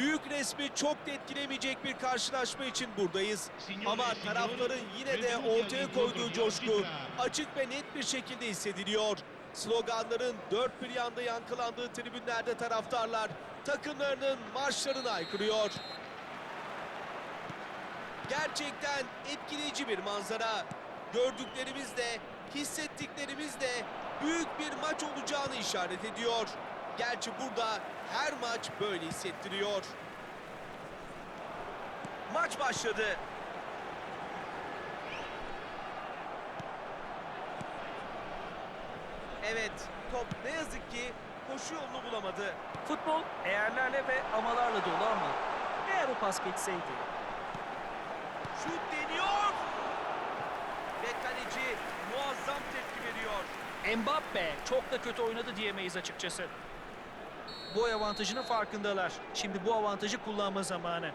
Büyük resmi çok da etkilemeyecek bir karşılaşma için buradayız. Ama taraftarın yine de ortaya koyduğu coşku açık ve net bir şekilde hissediliyor. Sloganların dört bir yanda yankılandığı tribünlerde taraftarlar takımlarının marşlarını aykırıyor. Gerçekten etkileyici bir manzara. Gördüklerimiz de, hissettiklerimiz de büyük bir maç olacağını işaret ediyor. Gerçi burada her maç böyle hissettiriyor. Maç başladı. Evet, top ne yazık ki koşu yolunu bulamadı. Futbol eğerlerle ve amalarla dolu ama eğer o pas geçseydi. Şut deniyor. Ve kaleci muazzam tepki veriyor. Mbappe çok da kötü oynadı diyemeyiz açıkçası. Boy avantajının farkındalar. Şimdi bu avantajı kullanma zamanı.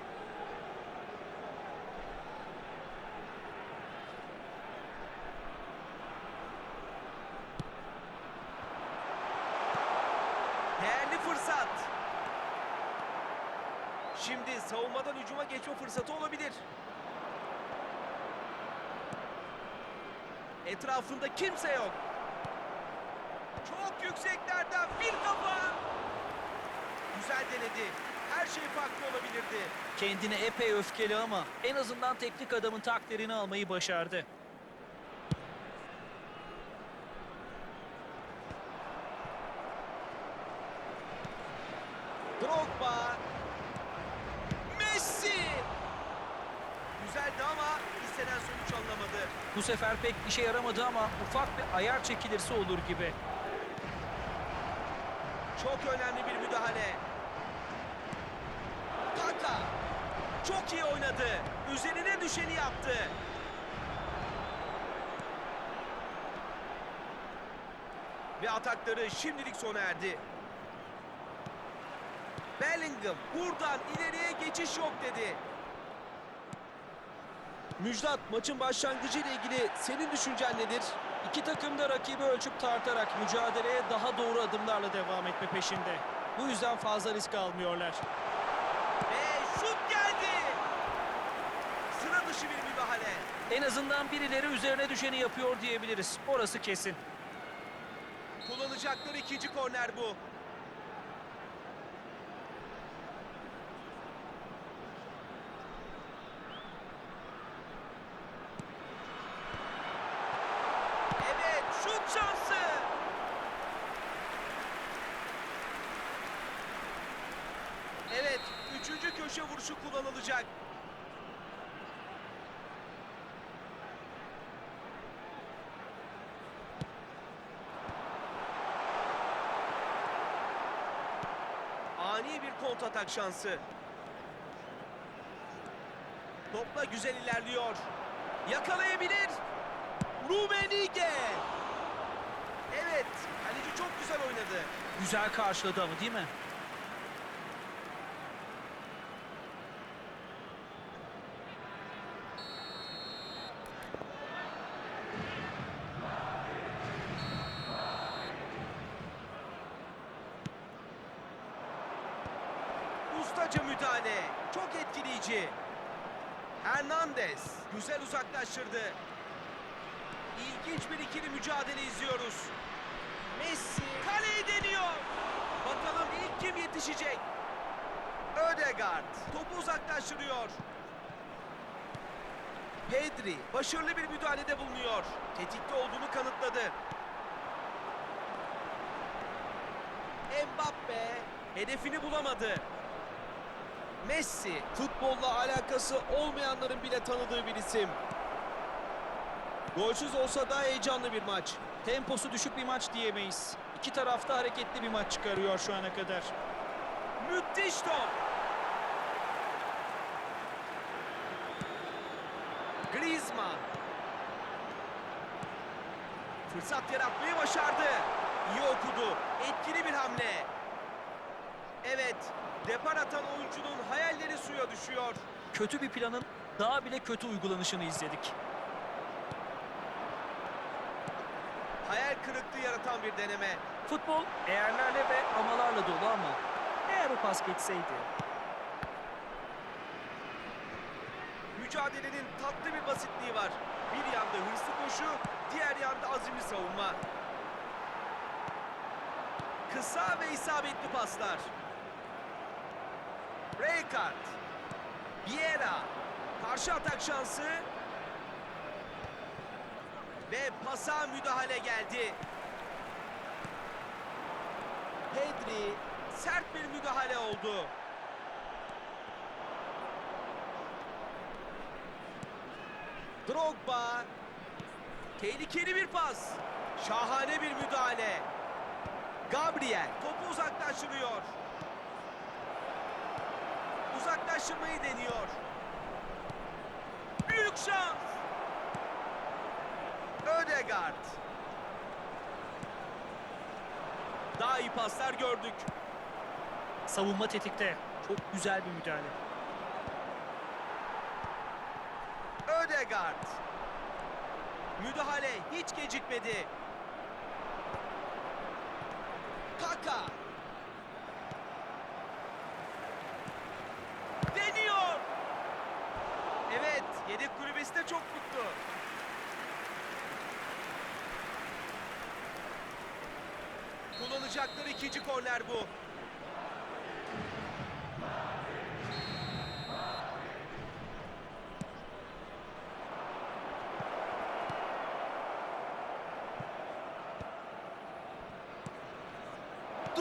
Değerli fırsat. Şimdi savunmadan hücuma geçme fırsatı olabilir. Etrafında kimse yok. Çok yükseklerden bir kafa. Güzel denedi. Her şey farklı olabilirdi. Kendine epey öfkeli ama en azından teknik adamın takdirini almayı başardı. Drogba. Messi. Güzeldi ama istenen sonuç alınamadı. Bu sefer pek işe yaramadı ama ufak bir ayar çekilirse olur gibi. Çok önemli bir müdahale. Kaka. Çok iyi oynadı. Üzerine düşeni yaptı. Ve atakları şimdilik sona erdi. Bellingham buradan ileriye geçiş yok dedi. Müjdat maçın başlangıcı ile ilgili senin düşüncen nedir? İki takım da rakibi ölçüp tartarak mücadeleye daha doğru adımlarla devam etme peşinde. Bu yüzden fazla risk almıyorlar. Ve şut geldi. Sıra dışı bir müdahale. En azından birileri üzerine düşeni yapıyor diyebiliriz. Orası kesin. Kullanacakları ikinci korner bu. Evet, şut şansı. Evet, üçüncü köşe vuruşu kullanılacak. Ani bir kontratak şansı. Topla güzel ilerliyor. Yakalayabilir. Rumenige. Evet, kaleci çok güzel oynadı. Güzel karşıladı ama değil mi? Ustaca müdahale. Çok etkileyici. Hernandez güzel uzaklaştırdı. İlginç bir ikili mücadele izliyoruz. Messi kaleyi deniyor. Bakalım ilk kim yetişecek? Ödegaard topu uzaklaştırıyor. Pedri başarılı bir müdahalede bulunuyor. Tetikte olduğunu kanıtladı. Mbappe hedefini bulamadı. Messi futbolla alakası olmayanların bile tanıdığı bir isim. Golsüz olsa daha heyecanlı bir maç. Temposu düşük bir maç diyemeyiz. İki tarafta hareketli bir maç çıkarıyor şu ana kadar. Müthiş top. Griezmann. Fırsat yaratmayı başardı. İyi okudu. Etkili bir hamle. Evet, depar atan oyuncunun hayalleri suya düşüyor. Kötü bir planın daha bile kötü uygulanışını izledik. Hayal kırıklığı yaratan bir deneme. Futbol eğerlerle ve amalarla dolu ama eğer o pas geçseydi. Mücadelenin tatlı bir basitliği var. Bir yanda hırslı koşu, diğer yanda azimli savunma. Kısa ve isabetli paslar. Rijkaard. Vieira. Karşı atak şansı. Ve pasa müdahale geldi. Pedri sert bir müdahale oldu. Drogba tehlikeli bir pas. Şahane bir müdahale. Gabriel topu uzaklaştırıyor. Uzaklaştırmayı deniyor. Büyük şans. Ödegaard. Daha iyi paslar gördük. Savunma tetikte. Çok güzel bir müdahale. Ödegaard. Müdahale hiç gecikmedi. Kaka. Deniyor. Evet, yedek kulübesi de çok mutlu. Kullanacakları ikinci korner bu.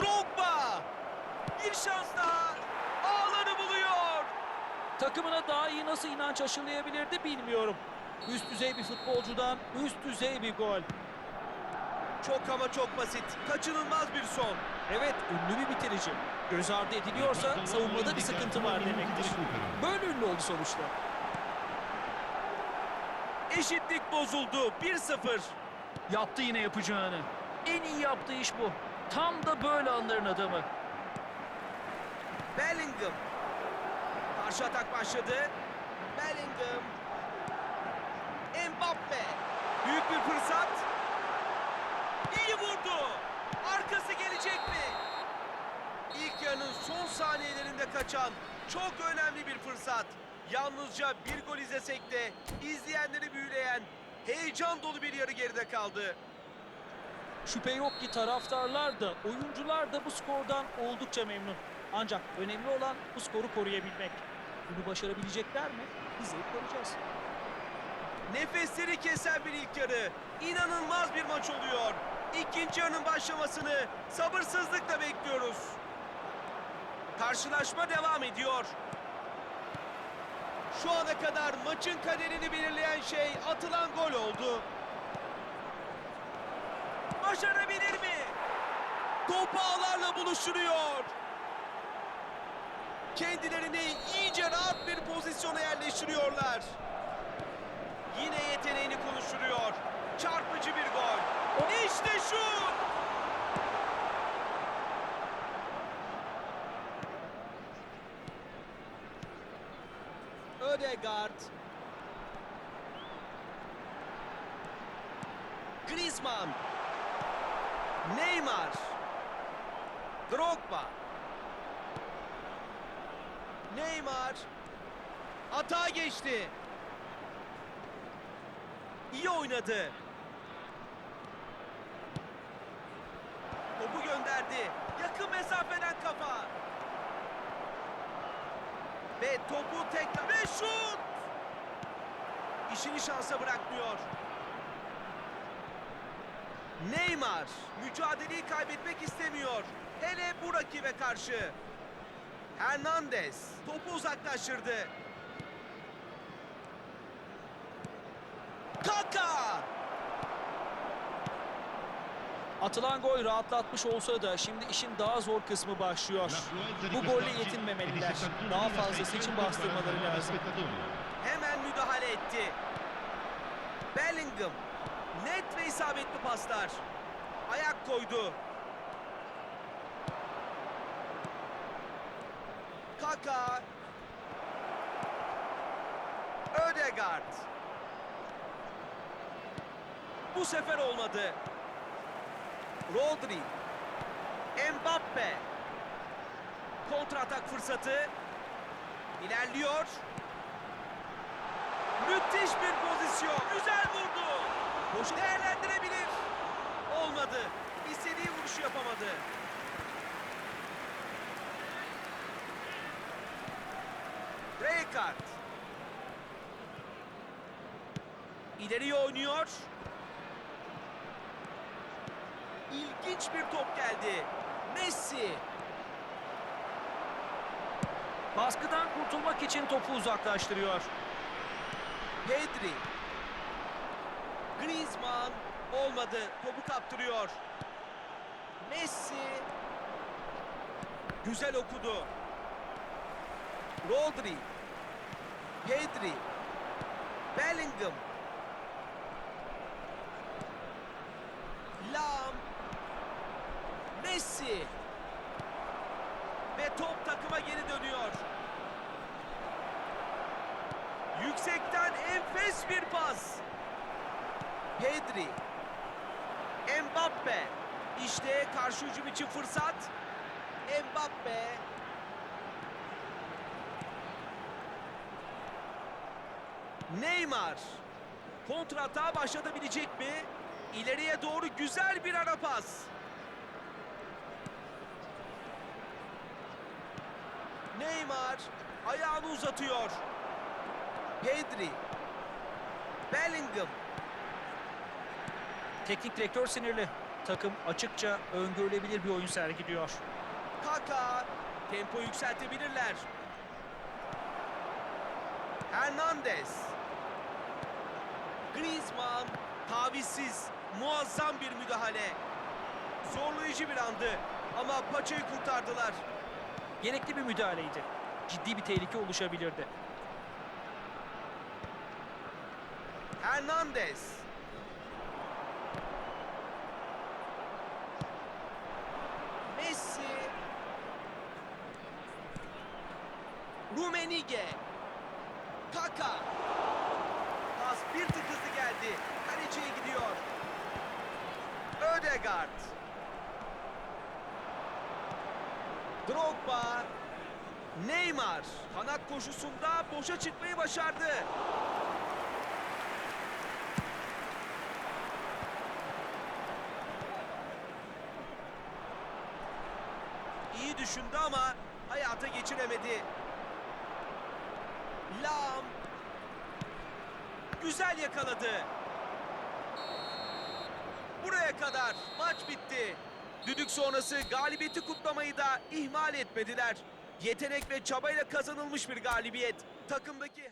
Drogba. Bir şans daha. Ağları buluyor. Takımına daha iyi nasıl inanç aşılayabilirdi bilmiyorum. Üst düzey bir futbolcudan üst düzey bir gol. Çok ama çok basit. Kaçınılmaz bir son. Evet ünlü bir bitirici. Göz ardı ediliyorsa savunmada bir sıkıntı var demektir. Böyle ünlü oldu sonuçta. Eşitlik bozuldu. 1-0. Yaptı yine yapacağını. En iyi yaptığı iş bu. Tam da böyle anların adamı. Bellingham. Karşı atak başladı. Bellingham. Mbappe. Büyük bir fırsat. İyi vurdu. Arkası gelecek mi? İlk yarının son saniyelerinde kaçan çok önemli bir fırsat. Yalnızca bir gol izlesek de izleyenleri büyüleyen heyecan dolu bir yarı geride kaldı. Şüphe yok ki taraftarlar da oyuncular da bu skordan oldukça memnun. Ancak önemli olan bu skoru koruyabilmek. Bunu başarabilecekler mi? Hep göreceğiz. Nefesleri kesen bir ilk yarı. İnanılmaz bir maç oluyor. İkinci yarının başlamasını sabırsızlıkla bekliyoruz. Karşılaşma devam ediyor. Şu ana kadar maçın kaderini belirleyen şey atılan gol oldu. Başarabilir mi? Top ağlarla buluşturuyor. Kendilerini iyice rahat bir pozisyona yerleştiriyorlar. Yine yeteneğini konuşturuyor. Çarpıcı bir gol. İşte şu. Ödegaard. Griezmann. Neymar. Drogba. Neymar. Hata geçti. İyi oynadı. Topu gönderdi. Yakın mesafeden kafa. Ve topu tekrar ve şut. İşini şansa bırakmıyor. Neymar mücadeleyi kaybetmek istemiyor. Hele bu rakibe karşı. Hernandez topu uzaklaştırdı. Kaka! Atılan gol rahatlatmış olsa da şimdi işin daha zor kısmı başlıyor. Bu golle yetinmemeliler. Daha fazlası için bastırmaları lazım. Hemen müdahale etti. Bellingham. Net ve isabetli paslar. Ayak koydu. Kaka. Ödegaard. Bu sefer olmadı. Rodri. Mbappe. Kontra atak fırsatı. İlerliyor. Müthiş bir pozisyon. Güzel vurdu. Boşu değerlendirebilir. Olmadı. İstediği vuruşu yapamadı. Rijkaard. İleriye oynuyor. İlginç bir top geldi. Messi. Baskıdan kurtulmak için topu uzaklaştırıyor. Pedri. Griezmann olmadı. Topu kaptırıyor. Messi. Güzel okudu. Rodri. Pedri. Bellingham. Lam. Messi. Ve top takıma geri dönüyor. Yüksekten enfes bir pas. Pedri. Mbappe. İşte karşı hücum için fırsat. Mbappe. Neymar. Kontratağa başlatabilecek mi? İleriye doğru güzel bir ara pas. Neymar ayağını uzatıyor. Pedri. Bellingham. Teknik direktör sinirli. Takım açıkça öngörülebilir bir oyun sergiliyor. Kaka. Tempo yükseltebilirler. Hernandez. Griezmann. Tavizsiz. Muazzam bir müdahale. Zorlayıcı bir andı. Ama paçayı kurtardılar. Gerekli bir müdahaleydi. Ciddi bir tehlike oluşabilirdi. Hernandez. Messi. Rumenige. Kaka. Geldi. Kaleciye gidiyor. Ödegaard. Drogba. Neymar. Kanat koşusunda boşa çıkmayı başardı. İyi düşündü ama hayata geçiremedi. Lam. Güzel yakaladı. Buraya kadar maç bitti. Düdük sonrası galibiyeti kutlamayı da ihmal etmediler. Yetenek ve çabayla kazanılmış bir galibiyet. Takımdaki